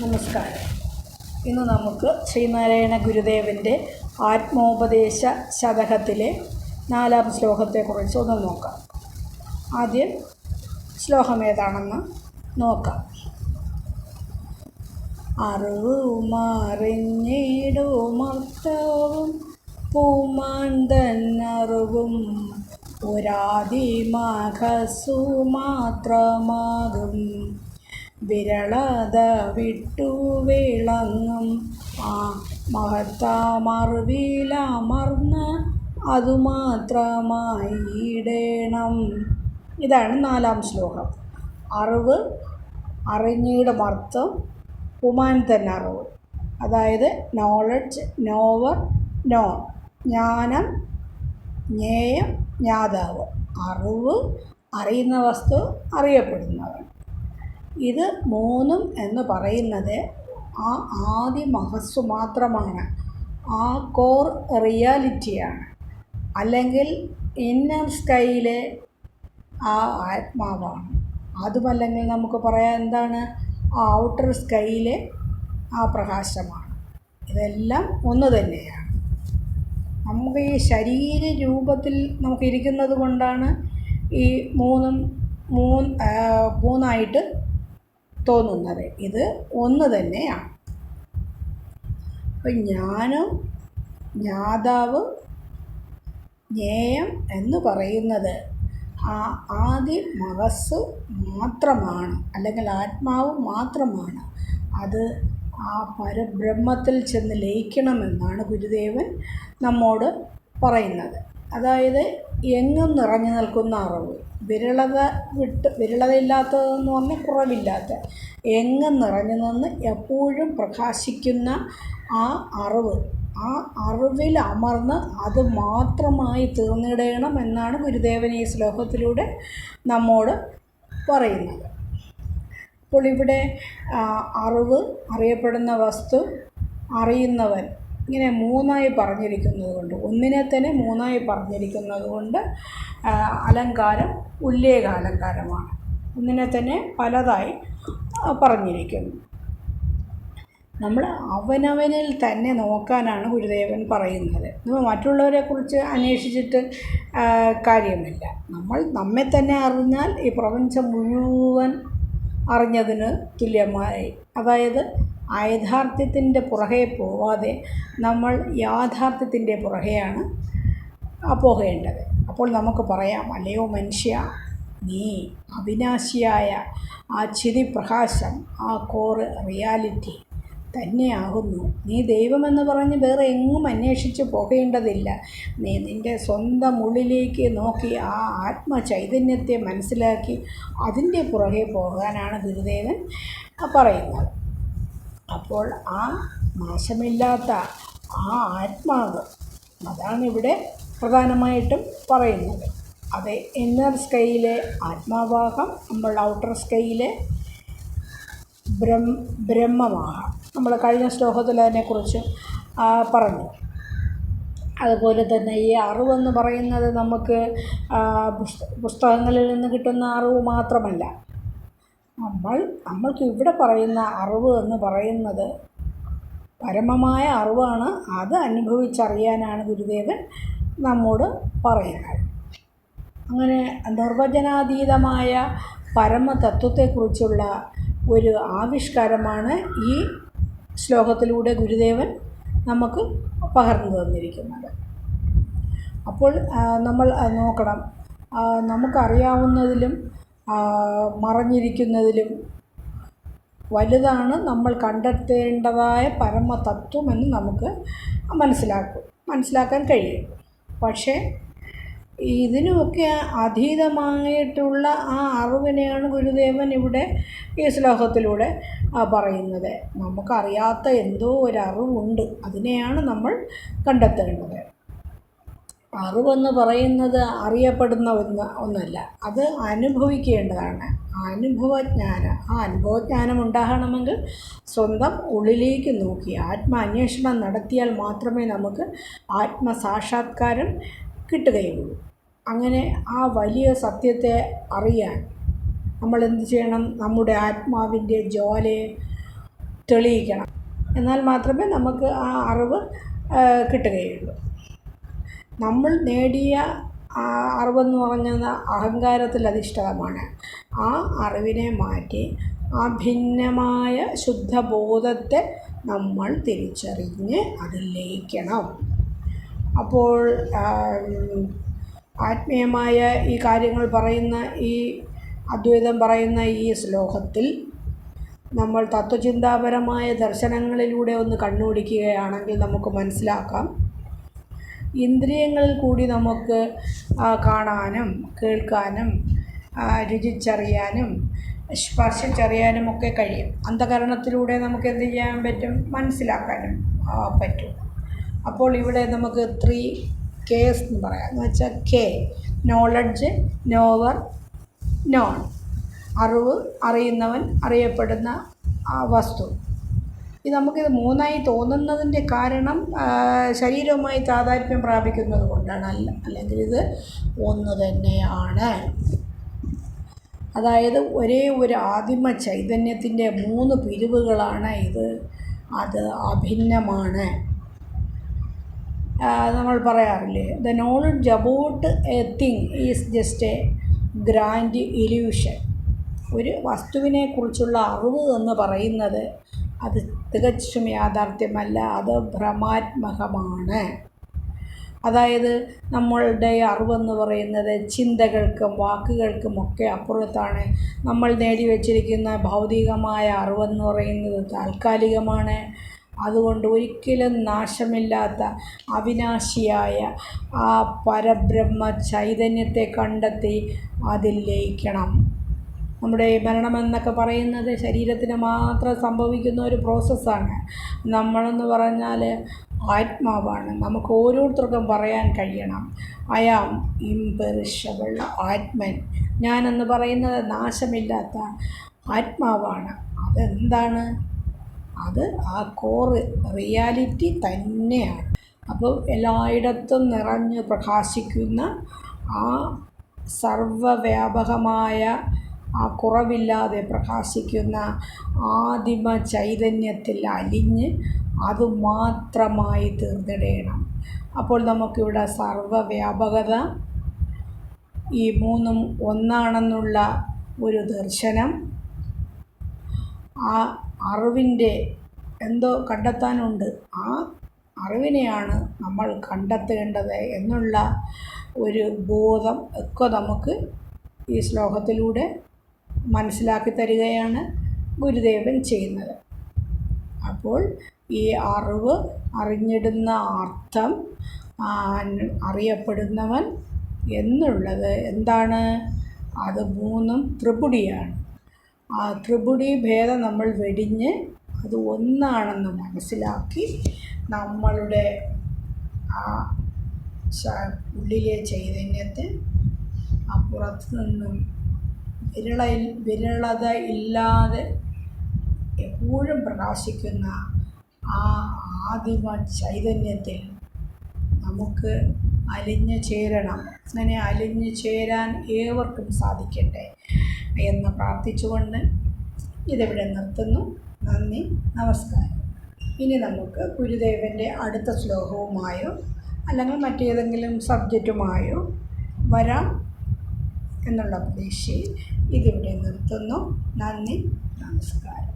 നമസ്കാരം. ഇന്ന് നമുക്ക് ശ്രീനാരായണ ഗുരുദേവന്റെ ആത്മോപദേശ ശതകത്തിലെ നാലാം ശ്ലോകത്തെക്കുറിച്ച് ഒന്ന് നോക്കാം. ആദ്യം ശ്ലോകം ഏതാണെന്ന് നോക്കാം. അറിവുമറിഞ്ഞിടുമർത്ഥവും പൂമാൻ തന്നറിവും മാഘസു മാത്രമാകും. വിരളത വിട്ടു വിളങ്ങും ആ മഹത്താമറിവിലമർന്ന് അതുമാത്രമായിടേണം. ഇതാണ് നാലാം ശ്ലോകം. അറിവ് അറിഞ്ഞിടുമർത്ഥം പുമാൻ തന്നെ അറിവ്. അതായത് നോളജ് നോവർ നോ ജ്ഞാനം ജ്ഞേയം ജ്ഞാതാവ്. അറിവ് അറിയുന്ന വസ്തു അറിയപ്പെടുന്നവൻ. ഇത് മൂന്നും എന്ന് പറയുന്നത് ആ ആദ്യ മഹസ്സു മാത്രമാണ്. ആ കോർ റിയാലിറ്റിയാണ്. അല്ലെങ്കിൽ ഇന്നർ സ്കൈയിലെ ആ ആത്മാവാണ്. അതുമല്ലെങ്കിൽ നമുക്ക് പറയാൻ എന്താണ്? ആ ഔട്ടർ സ്കൈയിലെ ആ പ്രകാശമാണ്. ഇതെല്ലാം ഒന്ന് തന്നെയാണ്. നമുക്ക് ഈ ശരീര രൂപത്തിൽ നമുക്ക് ഇരിക്കുന്നത് കൊണ്ടാണ് ഈ മൂന്നും മൂന്ന് മൂന്നായിട്ട് തോന്നുന്നത്. ഇത് ഒന്ന് തന്നെയാണ്. അപ്പം ജ്ഞാനം ജ്ഞാതാവ് ജ്ഞേയം എന്ന് പറയുന്നത് ആ ആദ്യ മനസ്സ് മാത്രമാണ് അല്ലെങ്കിൽ ആത്മാവ് മാത്രമാണ്. അത് ആ പരബ്രഹ്മത്തിൽ ചെന്ന് ലയിക്കണമെന്നാണ് ഗുരുദേവൻ നമ്മോട് പറയുന്നത്. അതായത് എങ്ങും നിറഞ്ഞു നിൽക്കുന്ന അറിവ്. വിരളത വിട്ട് വിരളതയില്ലാത്തതെന്ന് പറഞ്ഞാൽ കുറവില്ലാത്ത എങ്ങും നിറഞ്ഞു നിന്ന് എപ്പോഴും പ്രകാശിക്കുന്ന ആ അറിവ്. ആ അറിവിൽ അമർന്ന് അത് മാത്രമായി തീർന്നിടണം എന്നാണ് ഗുരുദേവൻ ഈ ശ്ലോകത്തിലൂടെ നമ്മോട് പറയുന്നത്. അപ്പോൾ ഇവിടെ അറിവ് അറിയപ്പെടുന്ന വസ്തു അറിയുന്നവൻ ഇങ്ങനെ മൂന്നായി പറഞ്ഞിരിക്കുന്നത് കൊണ്ട് ഒന്നിനെ തന്നെ മൂന്നായി പറഞ്ഞിരിക്കുന്നത് കൊണ്ട് അലങ്കാരം ഉല്ലേഖ അലങ്കാരമാണ് ഒന്നിനെ തന്നെ പലതായി പറഞ്ഞിരിക്കുന്നു. നമ്മൾ അവനവനിൽ തന്നെ നോക്കാനാണ് ഗുരുദേവൻ പറയുന്നത്. നമ്മൾ മറ്റുള്ളവരെക്കുറിച്ച് അന്വേഷിച്ചിട്ട് കാര്യമില്ല. നമ്മൾ നമ്മെ തന്നെ അറിഞ്ഞാൽ ഈ പ്രപഞ്ചം മുഴുവൻ അറിഞ്ഞതിന് തുല്യമായി. അതായത് യാഥാർത്ഥ്യത്തിന്റെ പുറകെ പോവാതെ നമ്മൾ യാഥാർത്ഥ്യത്തിന്റെ പുറകെയാണ് പോകേണ്ടത്. അപ്പോൾ നമുക്ക് പറയാം അല്ലയോ മനുഷ്യ നീ അവിനാശിയായ ആ ചിതിപ്രകാശം ആ കോറ് റിയാലിറ്റി തന്നെയാകുന്നു. നീ ദൈവമെന്ന് പറഞ്ഞ് വേറെ എങ്ങും അന്വേഷിച്ച് പോകേണ്ടതില്ല. നീ നിന്റെ സ്വന്തം ഉള്ളിലേക്ക് നോക്കി ആ ആത്മചൈതന്യത്തെ മനസ്സിലാക്കി അതിന്റെ പുറകെ പോകാനാണ് ഗുരുദേവൻ പറയുന്നത്. അപ്പോൾ ആ നാശമില്ലാത്ത ആ ആത്മാവ് അതാണ് ഇവിടെ പ്രധാനമായിട്ടും പറയുന്നത്. അത് ഇന്നർ സ്കൈയിലെ ആത്മാവാകാം. നമ്മൾ ഔട്ടർ സ്കൈയിലെ ബ്രഹ്മ ബ്രഹ്മമാകാം. നമ്മൾ കഴിഞ്ഞ ശ്ലോകത്തിൽ അതിനെക്കുറിച്ച് പറഞ്ഞു. അതുപോലെ തന്നെ ഈ അറിവെന്ന് പറയുന്നത് നമുക്ക് പുസ്തകങ്ങളിൽ നിന്ന് കിട്ടുന്ന അറിവ് മാത്രമല്ല. നമ്മൾ നമ്മൾക്ക് ഇവിടെ പറയുന്ന അറിവ് എന്ന് പറയുന്നത് പരമമായ അറിവാണ്. അത് അനുഭവിച്ചറിയാനാണ് ഗുരുദേവൻ നമ്മോട് പറയുന്നത്. അങ്ങനെ നിർവചനാതീതമായ പരമതത്വത്തെക്കുറിച്ചുള്ള ഒരു ആവിഷ്കാരമാണ് ഈ ശ്ലോകത്തിലൂടെ ഗുരുദേവൻ നമുക്ക് പകർന്നു തന്നിരിക്കുന്നത്. അപ്പോൾ നമ്മൾ നോക്കണം. നമുക്കറിയാവുന്നതിലും മറഞ്ഞിരിക്കുന്നതിലും വലുതാണ് നമ്മൾ കണ്ടെത്തേണ്ടതായ പരമതത്വമെന്ന് നമുക്ക് മനസ്സിലാക്കും മനസ്സിലാക്കാൻ കഴിയും. പക്ഷേ ഇതിനുമൊക്കെ അതീതമായിട്ടുള്ള ആ അറിവിനെയാണ് ഗുരുദേവൻ ഇവിടെ ഈ ശ്ലോകത്തിലൂടെ പറയുന്നത്. നമുക്കറിയാത്ത എന്തോ ഒരു അറിവുണ്ട്. അതിനെയാണ് നമ്മൾ കണ്ടെത്തേണ്ടത്. അറിവെന്ന് പറയുന്നത് അറിയപ്പെടുന്ന ഒന്ന് ഒന്നല്ല. അത് അനുഭവിക്കേണ്ടതാണ്. അനുഭവജ്ഞാനം. ആ അനുഭവജ്ഞാനം ഉണ്ടാകണമെങ്കിൽ സ്വന്തം ഉള്ളിലേക്ക് നോക്കി. ആത്മാന്വേഷണം നടത്തിയാൽ മാത്രമേ നമുക്ക് ആത്മസാക്ഷാത്കാരം കിട്ടുകയുള്ളൂ. അങ്ങനെ ആ വലിയ സത്യത്തെ അറിയാൻ നമ്മൾ എന്ത് ചെയ്യണം? നമ്മുടെ ആത്മാവിന്റെ ജ്വാലയെ തെളിയിക്കണം. എന്നാൽ മാത്രമേ നമുക്ക് ആ അറിവ് കിട്ടുകയുള്ളൂ. നമ്മൾ നേടിയ ആ അറിവെന്ന് പറഞ്ഞത് അഹങ്കാരത്തിൽ അധിഷ്ഠിതമാണ്. ആ അറിവിനെ മാറ്റി ആ ഭിന്നമായ ശുദ്ധബോധത്തെ നമ്മൾ തിരിച്ചറിഞ്ഞ് അതിൽ ലയിക്കണം. അപ്പോൾ ആത്മീയമായ ഈ കാര്യങ്ങൾ പറയുന്ന ഈ അദ്വൈതം പറയുന്ന ഈ ശ്ലോകത്തിൽ നമ്മൾ തത്വചിന്താപരമായ ദർശനങ്ങളിലൂടെ ഒന്ന് കണ്ണോടിക്കുകയാണെങ്കിൽ നമുക്ക് മനസ്സിലാക്കാം. ഇന്ദ്രിയങ്ങളിൽ കൂടി നമുക്ക് കാണാനും കേൾക്കാനും രുചിച്ചറിയാനും സ്പർശിച്ചറിയാനും ഒക്കെ കഴിയും. അന്ധകരണത്തിലൂടെ നമുക്ക് എന്ത് ചെയ്യാൻ പറ്റും? മനസ്സിലാക്കാനും പറ്റും. അപ്പോൾ ഇവിടെ നമുക്ക് ത്രീ കേസ് എന്ന് പറയാം. എന്ന് വെച്ചാൽ കെ നോളഡ്ജ് നോവർ നോൺ അറിവ് അറിയുന്നവൻ അറിയപ്പെടുന്ന വസ്തു. ഇത് നമുക്കിത് മൂന്നായി തോന്നുന്നതിന്റെ കാരണം ശരീരവുമായി താതാത്മ്യം പ്രാപിക്കുന്നത് കൊണ്ടാണ്. അല്ല അല്ലെങ്കിൽ ഇത് ഒന്ന് തന്നെയാണ്. അതായത് ഒരേ ഒരു ആദിമ ചൈതന്യത്തിന്റെ മൂന്ന് പിരിവുകളാണ് ഇത്. അത് അഭിന്നമാണ്. നമ്മൾ പറയാറില്ലേ the knowledge about a thing is just a grand illusion ഒരു വസ്തുവിനെക്കുറിച്ചുള്ള അറിവ് എന്ന് പറയുന്നത് അത് തികച്ചും യാഥാർത്ഥ്യമല്ല അത് ഭ്രമാത്മകമാണ്. അതായത് നമ്മളുടെ അറിവെന്ന് പറയുന്നത് ചിന്തകൾക്കും വാക്കുകൾക്കും ഒക്കെ അപ്പുറത്താണ്. നമ്മൾ നേടിവെച്ചിരിക്കുന്ന ഭൗതികമായ അറിവെന്ന് പറയുന്നത് താൽക്കാലികമാണ്. അതുകൊണ്ട് ഒരിക്കലും നാശമില്ലാത്ത അവിനാശിയായ ആ പരബ്രഹ്മ ചൈതന്യത്തെ കണ്ടെത്തി അതിൽ ലയിക്കണം. നമ്മുടെ മരണമെന്നൊക്കെ പറയുന്നത് ശരീരത്തിന് മാത്രം സംഭവിക്കുന്ന ഒരു പ്രോസസ്സാണ്. നമ്മളെന്ന് പറഞ്ഞാൽ ആത്മാവാണ്. നമുക്ക് ഓരോരുത്തർക്കും പറയാൻ കഴിയണം. I am imperishable Atman. ഞാനെന്ന് പറയുന്നത് നാശമില്ലാത്ത ആത്മാവാണ്. അതെന്താണ്? അത് ആ കോർ റിയാലിറ്റി തന്നെയാണ്. അപ്പോൾ എല്ലായിടത്തും നിറഞ്ഞ് പ്രകാശിക്കുന്ന ആ സർവവ്യാപകമായ ആ കുറവില്ലാതെ പ്രകാശിക്കുന്ന ആദിമ ചൈതന്യത്തിൽ അലിഞ്ഞ് അതുമാത്രമായി മാത്രമായി തീർന്നിടണം. അപ്പോൾ നമുക്കിവിടെ സർവവ്യാപകത ഈ മൂന്നും ഒന്നാണെന്നുള്ള ഒരു ദർശനം ആ അറിവിന്റെ എന്തോ കണ്ടെത്താനുണ്ട്. ആ അറിവിനെയാണ് നമ്മൾ കണ്ടെത്തേണ്ടത് എന്നുള്ള ഒരു ബോധം ഒക്കെ നമുക്ക് ഈ ശ്ലോകത്തിലൂടെ മനസ്സിലാക്കി തരികയാണ് ഗുരുദേവൻ ചെയ്യുന്നത്. അപ്പോൾ ഈ അറിവ് അറിഞ്ഞിടുന്ന അർത്ഥം അറിയപ്പെടുന്നവൻ എന്നുള്ളത് എന്താണ്? അത് മൂന്നും ത്രിപുടിയാണ്. ആ ത്രിപുടി ഭേദം നമ്മൾ വെടിഞ്ഞ് അത് ഒന്നാണെന്ന് മനസ്സിലാക്കി നമ്മളുടെ ആ ഉള്ളിലെ ചൈതന്യത്തെ അപ്പുറത്ത് നിന്നും വിരള വിരളത ഇല്ലാതെ എപ്പോഴും പ്രകാശിക്കുന്ന ആ ആദിമ ചൈതന്യത്തിൽ നമുക്ക് അലിഞ്ഞു ചേരണം. അങ്ങനെ അലിഞ്ഞു ചേരാൻ ഏവർക്കും സാധിക്കട്ടെ. എന്ന് പ്രാർത്ഥിച്ചുകൊണ്ട് ഇതിവിടെ നിർത്തുന്നു. നന്ദി നമസ്കാരം. ഇനി നമുക്ക് ഗുരുദേവന്റെ അടുത്ത ശ്ലോകവുമായോ അല്ലെങ്കിൽ മറ്റേതെങ്കിലും സബ്ജക്റ്റുമായോ വരാം എന്നുള്ള പ്രതീക്ഷയിൽ ഇതിവിടെ നിർത്തുന്നു. നന്ദി നമസ്കാരം.